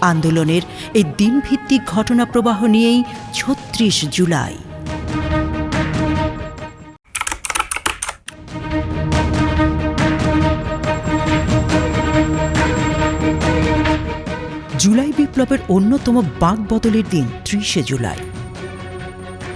আন্দোলনের এই দিনভিত্তিক ঘটনা প্রবাহ নিয়েই ছত্রিশ জুলাই। জুলাই বিপ্লবের অন্যতম বাক বদলের দিন ত্রিশে জুলাই।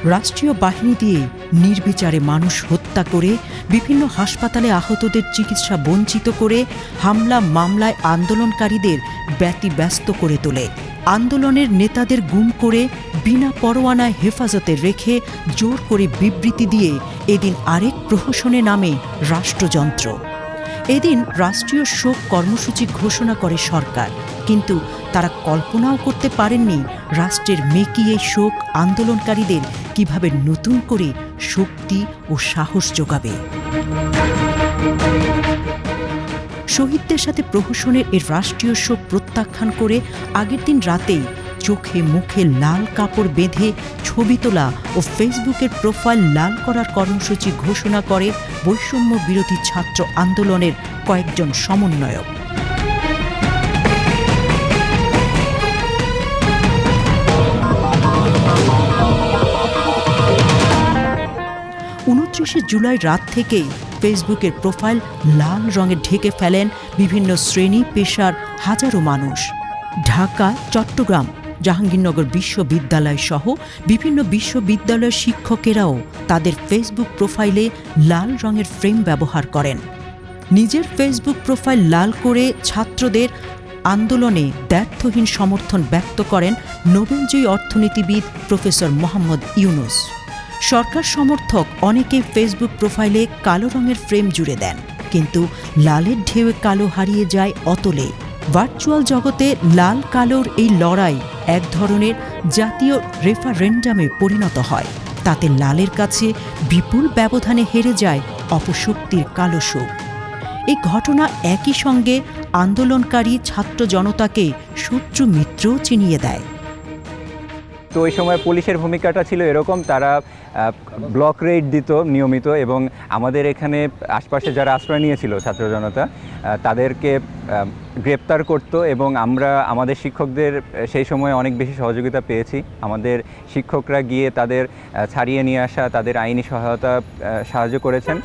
রাষ্ট্রীয় বাহিনী দিয়ে নির্বিচারে মানুষ হত্যা করে বিভিন্ন হাসপাতালে আহতদের চিকিৎসা বঞ্চিত করে হামলা মামলায় আন্দোলনকারীদের ব্যতিব্যস্ত করে তোলে। আন্দোলনের নেতাদের গুম করে বিনা পরোয়ানায় হেফাজতে রেখে জোর করে বিবৃতি দিয়ে এদিন আরেক প্রহসনে নামে রাষ্ট্রযন্ত্র। এদিন রাষ্ট্রীয় শোক কর্মসূচি ঘোষণা করে সরকার। কিন্তু তারা কল্পনাও করতে পারেননি রাষ্ট্রের মেকিয়ে শোক আন্দোলনকারীদের কীভাবে নতুন করে শক্তি ও সাহস যোগাবে। শহীদদের সাথে প্রহসনের এর রাষ্ট্রীয় শোক প্রত্যাখ্যান করে আগের দিন রাতেই চোখে মুখে লাল কাপড় বেঁধে ছবি তোলা ও ফেসবুকের প্রোফাইল লাল করার কর্মসূচি ঘোষণা করে বৈষম্য বিরোধী ছাত্র আন্দোলনের কয়েকজন সমন্বয়ক। উনত্রিশে জুলাই রাত থেকেই ফেসবুকের প্রোফাইল লাল রঙে ঢেকে ফেলেন বিভিন্ন শ্রেণি, পেশার হাজারো মানুষ। ঢাকা, চট্টগ্রাম জাহাঙ্গীরনগর বিশ্ববিদ্যালয় সহ বিভিন্ন বিশ্ববিদ্যালয়ের শিক্ষকেরাও তাদের ফেসবুক প্রোফাইলে লাল রঙের ফ্রেম ব্যবহার করেন। নিজের ফেসবুক প্রোফাইল লাল করে ছাত্রদের আন্দোলনে দ্ব্যর্থহীন সমর্থন ব্যক্ত করেন নোবেলজয়ী অর্থনীতিবিদ প্রফেসর মোহাম্মদ ইউনুস। সরকার সমর্থক অনেকে ফেসবুক প্রোফাইলে কালো রঙের ফ্রেম জুড়ে দেন, কিন্তু লালের ঢেউয়ে কালো হারিয়ে যায় অতলে। ভার্চুয়াল জগতে লাল কালোর এই লড়াই এক ধরনের জাতীয় রেফারেন্ডামে পরিণত হয়। তাতে লালের কাছে বিপুল ব্যবধানে হেরে যায় অপশক্তির কালো শোক। এই ঘটনা একই সঙ্গে আন্দোলনকারী ছাত্র জনতাকে শত্রু মিত্রও চিনিয়ে দেয়। তো ওই সময় পুলিশের ভূমিকাটা ছিল এরকম, তারা ব্লক রেড দিত নিয়মিত এবং আমাদের এখানে আশপাশে যারা আশ্রয় নিয়েছিল ছাত্র জনতা তাদেরকে গ্রেপ্তার করত এবং আমরা, আমাদের শিক্ষকদের সেই সময় অনেক বেশি সহযোগিতা পেয়েছি। আমাদের শিক্ষকরা গিয়ে তাদের ছাড়িয়ে নিয়ে আসা, তাদের আইনি সহায়তা সাহায্য করেছেন।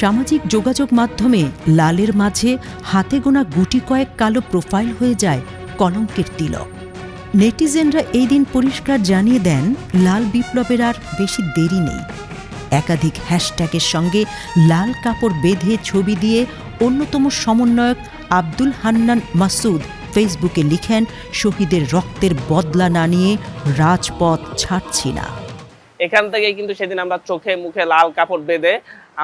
সামাজিক যোগাযোগ মাধ্যমে লালের মাঝে হাতে গোনা গুটি কয়েক কালো প্রোফাইল হয়ে যায় কলঙ্কের তিলক। নেটিজেনরা এই দিন পরিষ্কার জানিয়ে দেন, লাল বিপ্লবের আর বেশি দেরি নেই। একাধিক হ্যাশট্যাগের সঙ্গে লাল কাপড় বেঁধে ছবি দিয়ে অন্যতম সমন্বয়ক আব্দুল হান্নান মাসুদ ফেসবুকে লিখেন, শহীদের রক্তের বদলা না নিয়ে রাজপথ ছাড়ছি না। এখান থেকে কিন্তু সেদিন আমরা চোখে মুখে লাল কাপড় বেঁধে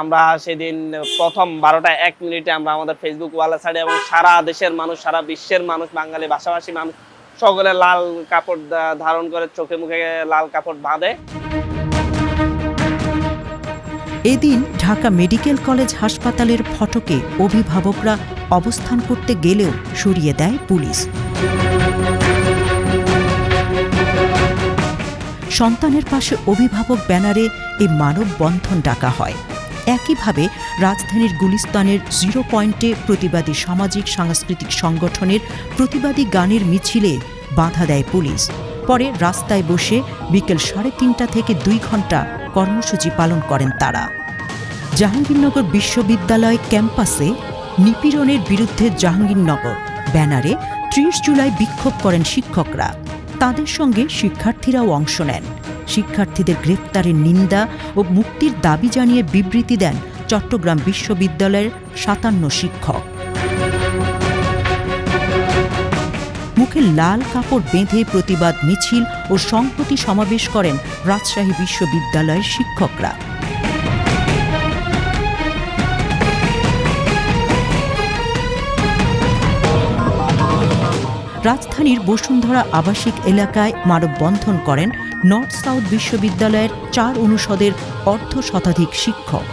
আমরা সেদিন প্রথম বারোটা এক মিনিটে আমরা আমাদের ফেসবুক ওয়ালে ছাড়ি এবং সারা দেশের মানুষ, সারা বিশ্বের মানুষ, বাঙালি, ভাষাভাষী মানুষ সকলে লাল কাপড় ধারণ করে চোখে মুখে লাল কাপড় বাঁধে। এদিন ঢাকা মেডিকেল কলেজ হাসপাতালের ফটকে অভিভাবকরা অবস্থান করতে গেলেও সরিয়ে দেয় পুলিশ। সন্তানের পাশে অভিভাবক ব্যানারে এই মানববন্ধন ডাকা হয়। একইভাবে রাজধানীর গুলিস্তানের জিরো পয়েন্টে প্রতিবাদী সামাজিক সাংস্কৃতিক সংগঠনের প্রতিবাদী গানের মিছিলে বাধা দেয় পুলিশ। পরে রাস্তায় বসে বিকেল সাড়ে তিনটা থেকে দুই ঘণ্টা কর্মসূচি পালন করেন তারা। জাহাঙ্গীরনগর বিশ্ববিদ্যালয় ক্যাম্পাসে নিপীড়নের বিরুদ্ধে জাহাঙ্গীরনগর ব্যানারে ত্রিশ জুলাই বিক্ষোভ করেন শিক্ষকরা। তাদের সঙ্গে শিক্ষার্থীরাও অংশ নেন। শিক্ষার্থীদের গ্রেপ্তারের নিন্দা ও মুক্তির দাবি জানিয়ে বিবৃতি দেন চট্টগ্রাম বিশ্ববিদ্যালয়ের সাতান্ন শিক্ষক। মুখে লাল কাপড় বেঁধে প্রতিবাদ মিছিল ও সংহতি সমাবেশ করেন রাজশাহী বিশ্ববিদ্যালয়ের শিক্ষকরা। রাজধানীর বসুন্ধরা আবাসিক এলাকায় মানববন্ধন করেন নর্থ সাউথ বিশ্ববিদ্যালয়ের চার অনুষদের অর্ধ শতাধিক শিক্ষক।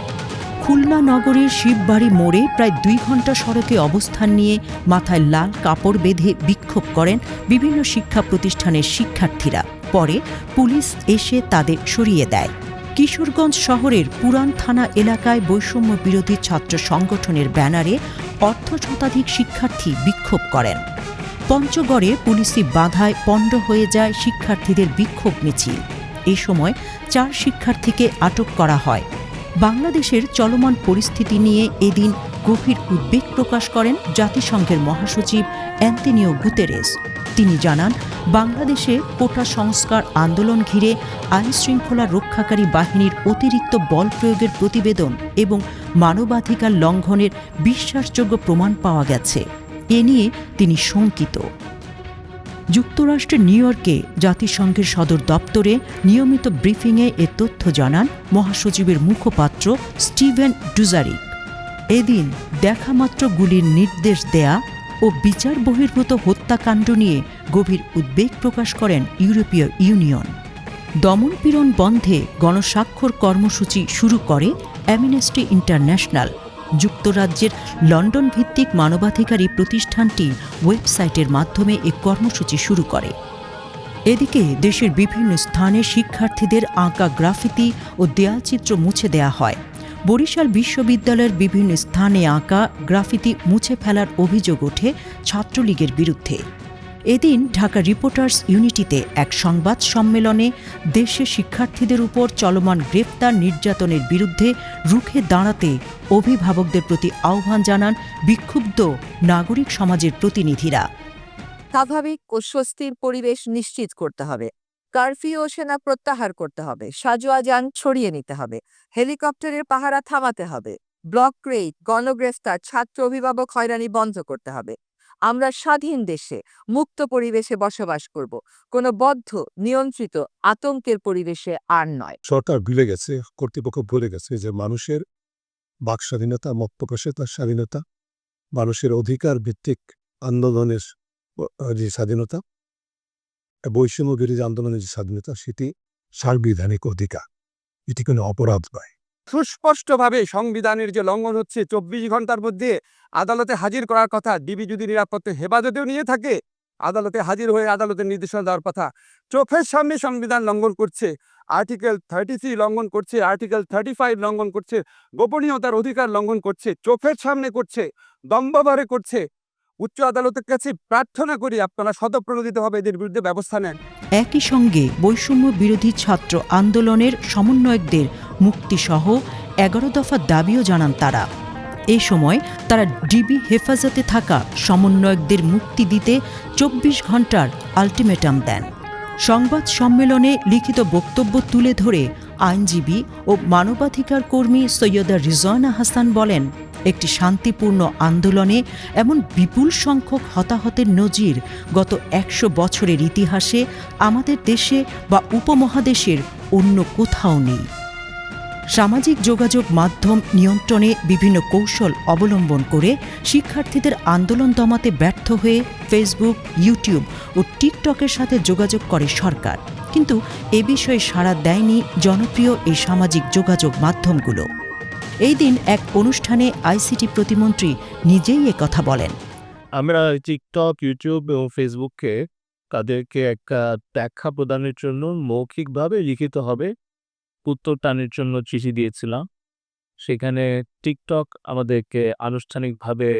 খুলনা নগরীর শিববাড়ি মোড়ে প্রায় দুই ঘণ্টা সড়কে অবস্থান নিয়ে মাথায় লাল কাপড় বেঁধে বিক্ষোভ করেন বিভিন্ন শিক্ষা প্রতিষ্ঠানের শিক্ষার্থীরা। পরে পুলিশ এসে তাদের সরিয়ে দেয়। কিশোরগঞ্জ শহরের পুরান থানা এলাকায় বৈষম্য বিরোধী ছাত্র সংগঠনের ব্যানারে অর্ধ শতাধিক শিক্ষার্থী বিক্ষোভ করেন। পঞ্চগড়ে পুলিশি বাধায় পণ্ড হয়ে যায় শিক্ষার্থীদের বিক্ষোভ মিছিল। এ সময় চার শিক্ষার্থীকে আটক করা হয়। বাংলাদেশের চলমান পরিস্থিতি নিয়ে এদিন গভীর উদ্বেগ প্রকাশ করেন জাতিসংঘের মহাসচিব অ্যান্টনিও গুতেরেস। তিনি জানান, বাংলাদেশে কোটা সংস্কার আন্দোলন ঘিরে আইনশৃঙ্খলা রক্ষাকারী বাহিনীর অতিরিক্ত বল প্রয়োগের প্রতিবেদন এবং মানবাধিকার লঙ্ঘনের বিশ্বাসযোগ্য প্রমাণ পাওয়া গেছে। এ নিয়ে তিনি শঙ্কিত। যুক্তরাষ্ট্রের নিউ ইয়র্কে জাতিসংঘের সদর দপ্তরে নিয়মিত ব্রিফিংয়ে এ তথ্য জানান মহাসচিবের মুখপাত্র স্টিভেন ডুজারিক। এদিন দেখামাত্র গুলির নির্দেশ দেয়া ও বিচার বহির্ভূত হত্যাকাণ্ড নিয়ে গভীর উদ্বেগ প্রকাশ করেন ইউরোপীয় ইউনিয়ন। দমনপীড়ন বন্ধে গণস্বাক্ষর কর্মসূচি শুরু করে অ্যামনেস্টি ইন্টারন্যাশনাল। যুক্তরাজ্যের লন্ডন ভিত্তিক মানবাধিকারী প্রতিষ্ঠানটি ওয়েবসাইটের মাধ্যমে এ কর্মসূচি শুরু করে। এদিকে দেশের বিভিন্ন স্থানে শিক্ষার্থীদের আঁকা গ্রাফিতি ও দেয়ালচিত্র মুছে দেয়া হয়। বরিশাল বিশ্ববিদ্যালয়ের বিভিন্ন স্থানে আঁকা গ্রাফিতি মুছে ফেলার অভিযোগ ওঠে ছাত্রলীগের বিরুদ্ধে। এদিন ঢাকা রিপোর্টার্স ইউনিটিতে এক সংবাদ সম্মেলনে দেশে শিক্ষার্থীদের উপর চলমান গ্রেপ্তার নির্যাতনের বিরুদ্ধে রুখে দাঁড়াতে অভিভাবকদের প্রতি আহ্বান জানান বিক্ষুব্ধ নাগরিক সমাজের প্রতিনিধিরা। স্বাভাবিক ও স্বস্তির পরিবেশ নিশ্চিত করতে হবে। কারফিউ সেনা প্রত্যাহার করতে হবে। সাজোয়া যান ছড়িয়ে নিতে হবে। হেলিকপ্টারের পাহারা থামাতে হবে। ব্লক রেড গণগ্রেফতার, ছাত্র অভিভাবক হয়রানি বন্ধ করতে হবে। আমরা স্বাধীন দেশে মুক্ত পরিবেশে বসবাস করব। কোনো বদ্ধ, নিয়ন্ত্রিত, আতঙ্কের পরিবেশে আর নয়। সরকার ভুলে গেছে, কর্তৃপক্ষ ভুলে গেছে যে মানুষের বাক স্বাধীনতা, মত প্রকাশের তার স্বাধীনতা, মানুষের অধিকার ভিত্তিক আন্দোলনের যে স্বাধীনতা বৈষম্য বিরোধী আন্দোলনের যে স্বাধীনতা, সেটি সাংবিধানিক অধিকার। এটি কোনো অপরাধ নয়। সুস্পষ্টভাবে সংবিধানের যে লঙ্ঘন হচ্ছে, চব্বিশ ঘণ্টার মধ্যে আদালতে হাজির করার কথা, ডিবি যদি নিরাপত্তা হেফাজতেও নিয়ে থাকে, আদালতে হাজির হয়ে আদালতের নির্দেশনা দেওয়ার কথা। চোখের সামনে সংবিধান লঙ্ঘন করছে, আর্টিকেল থার্টি থ্রি লঙ্ঘন করছে, আর্টিকেল থার্টি ফাইভ লঙ্ঘন করছে, গোপনীয়তার অধিকার লঙ্ঘন করছে, চোখের সামনে করছে দম্বভারে করছে। উচ্চ আদালতের কাছে প্রার্থনা করি আপনারা স্বতঃপ্রণোদিতভাবে এদের বিরুদ্ধে ব্যবস্থা নেন। একই সঙ্গে বৈষম্য বিরোধী ছাত্র আন্দোলনের সমন্বয়কদের মুক্তিসহ এগারো দফা দাবিও জানান তারা। এ সময় তারা ডিবি হেফাজতে থাকা সমন্বয়কদের মুক্তি দিতে চব্বিশ ঘণ্টার আলটিমেটাম দেন। সংবাদ সম্মেলনে লিখিত বক্তব্য তুলে ধরে আইনজীবী ও মানবাধিকার কর্মী সৈয়দা রিজওয়ানা হাসান বলেন, একটি শান্তিপূর্ণ আন্দোলনে এমন বিপুল সংখ্যক হতাহতের নজির গত একশো বছরের ইতিহাসে আমাদের দেশে বা উপমহাদেশের অন্য কোথাও নেই। সামাজিক যোগাযোগ মাধ্যম নিয়ন্ত্রণে বিভিন্ন কৌশল অবলম্বন করে শিক্ষার্থীদের আন্দোলন দমাতে ব্যর্থ হয়ে ফেসবুক ইউটিউব ও টিকটকের সাথে যোগাযোগ করে সরকার। কিন্তু এ বিষয়ে সাড়া দেয়নি জনপ্রিয় এই সামাজিক যোগাযোগ মাধ্যমগুলো। এই দিন এক অনুষ্ঠানে আইসিটি প্রতিমন্ত্রী নিজেই কথা বলেন। আমরা টিকটক ইউটিউব এবং ফেসবুককে তাদেরকে একটা ব্যাখ্যা প্রদানের জন্য মৌখিকভাবে লিখিত উত্তর টানের জন্য চিঠি দিয়েছিলাম। সেখানে টিকটক আমাদেরকে আনুষ্ঠানিকভাবে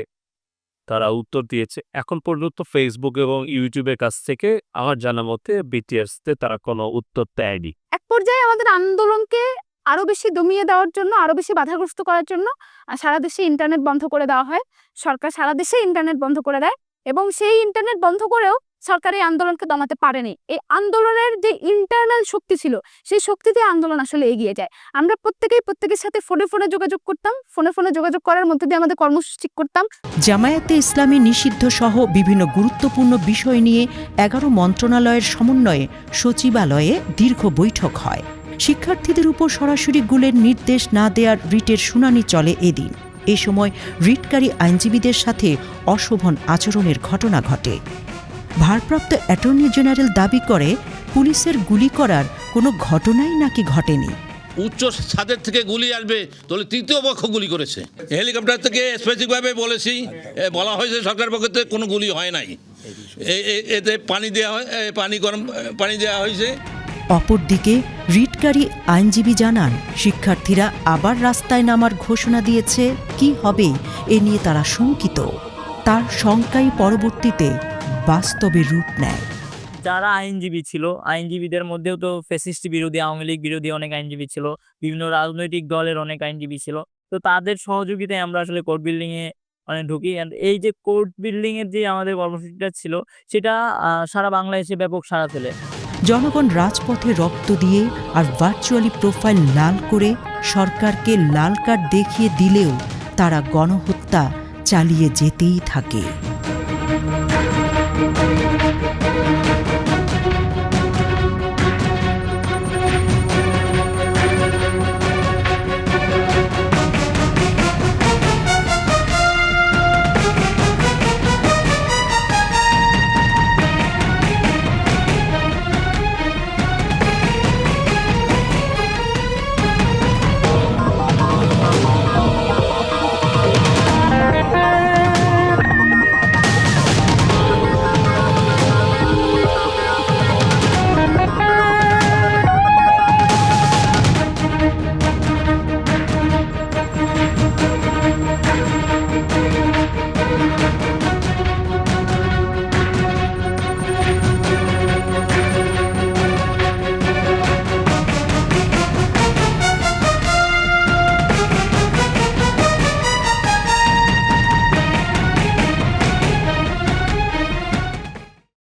তারা উত্তর দিয়েছে। এখন পর্যন্ত ফেসবুক এবং ইউটিউবের কাছ থেকে আমার জানা মতে বিটিএসতে তারা কোনো উত্তর দেয়নি। এক পর্যায়ে আমাদের আন্দোলনকে আরও বেশি দমিয়ে দেওয়ার জন্য, আরও বেশি বাধাগ্রস্ত করার জন্য সারা দেশে ইন্টারনেট বন্ধ করে দেওয়া হয়। সরকার সারা দেশে ইন্টারনেট বন্ধ করে দেয় এবং সেই ইন্টারনেট বন্ধ করেও সরকার এই আন্দোলনকে দমাতে পারেনি। এই আন্দোলনের যে ইন্টারনাল শক্তি ছিল, সেই শক্তি দিয়ে আন্দোলন আসলে এগিয়ে যায়। আমরা প্রত্যেকেই প্রত্যেকের সাথে ফোনে ফোনে যোগাযোগ করতাম ফোনে ফোনে যোগাযোগ করার মধ্যে দিয়ে আমাদের কর্মসূচি করতাম। জামায়াতে ইসলামী নিষিদ্ধ সহ বিভিন্ন গুরুত্বপূর্ণ বিষয় নিয়ে এগারো মন্ত্রণালয়ের সমন্বয়ে সচিবালয়ে দীর্ঘ বৈঠক হয়। শিক্ষার্থীদের উপর সরাসরি গুলের নির্দেশ না দেওয়ার রিটের শুনানি চলে এদিন। এ সময় রিটকারী আইনজীবীদের সাথে অশোভন আচরণের ঘটনা ঘটে। ভারপ্রাপ্ত অ্যাটর্নি জেনারেল দাবি করে পুলিশের গুলি করার কোনো ঘটনাই নাকি ঘটেনি। উচ্চ ছাদের থেকে গুলি আসবে তাহলে তৃতীয় পক্ষ গুলি করেছে। হেলিকপ্টার থেকে স্পেসিফিকভাবে বলেছি বলা হয়েছে সরকার পক্ষ থেকে কোনো গুলি হয় নাই। এতে পানি দেওয়া হয় পানি গরম পানি দেওয়া হয়েছে। অপরদিকে রিটকারী আইনজীবী জানান শিক্ষার্থীরা আবার রাস্তায় নামার ঘোষণা দিয়েছে কি হবে এ নিয়ে তারা শঙ্কিত। তার শঙ্কাই পরবর্তীতে বাস্তবে রূপ নেয়। যারা আইনজীবী ছিল আইনজীবীদের মধ্যেও তো ফেসিস্ট বিরোধী আওয়ামী লীগ বিরোধী অনেক আইনজীবী ছিল বিভিন্ন রাজনৈতিক দলের অনেক আইনজীবী ছিল। তো তাদের সহযোগিতায় আমরা আসলে কোর্ট বিল্ডিং এ মানে ঢুকি। এই যে কোর্ট বিল্ডিং এর যে আমাদের কর্মসূচিটা ছিল সেটা সারা বাংলাদেশে ব্যাপক সাড়া ফেলে। জনগণ রাজপথে রক্ত দিয়ে আর ভার্চুয়ালি প্রোফাইল লাল করে সরকারকে লাল কার্ড দেখিয়ে দিলেও তারা গণহত্যা চালিয়ে যেতেই থাকে। Thank you.